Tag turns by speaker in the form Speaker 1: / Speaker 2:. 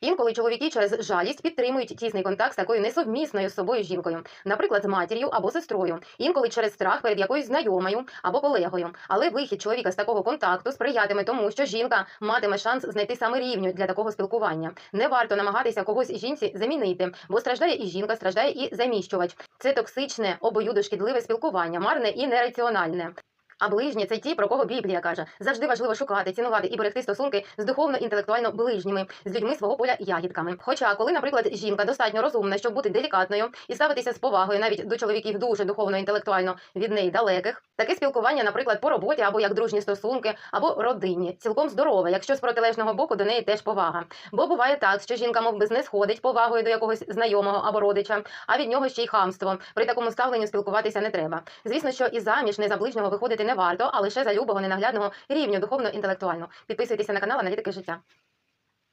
Speaker 1: Інколи чоловіки через жалість підтримують тісний контакт з такою несовмісною з собою жінкою, наприклад, з матір'ю або сестрою, інколи через страх перед якоюсь знайомою або колегою. Але вихід чоловіка з такого контакту сприятиме тому, що жінка матиме шанс знайти саме рівню для такого спілкування. Не варто намагатися когось жінці замінити, бо страждає і жінка, страждає і заміщувач. Це токсичне, обоюдошкідливе спілкування, марне і нераціональне. А ближні це ті, про кого Біблія каже. Завжди важливо шукати, цінувати і берегти стосунки з духовно-інтелектуально ближніми, з людьми свого поля ягідками. Хоча, коли, наприклад, жінка достатньо розумна, щоб бути делікатною і ставитися з повагою навіть до чоловіків дуже духовно-інтелектуально від неї далеких, таке спілкування, наприклад, по роботі або як дружні стосунки, або родинні, цілком здорове, якщо з протилежного боку до неї теж повага. Бо буває так, що жінка мов би знесходить повагою до якогось знайомого або родича, а від нього ще й хамство. При такому ставленню спілкуватися не треба. Звісно, що і заміж не за ближнього виходити не варто, а лише за любого ненаглядного рівню духовно-інтелектуально. Підписуйтеся на канал Аналітики життя.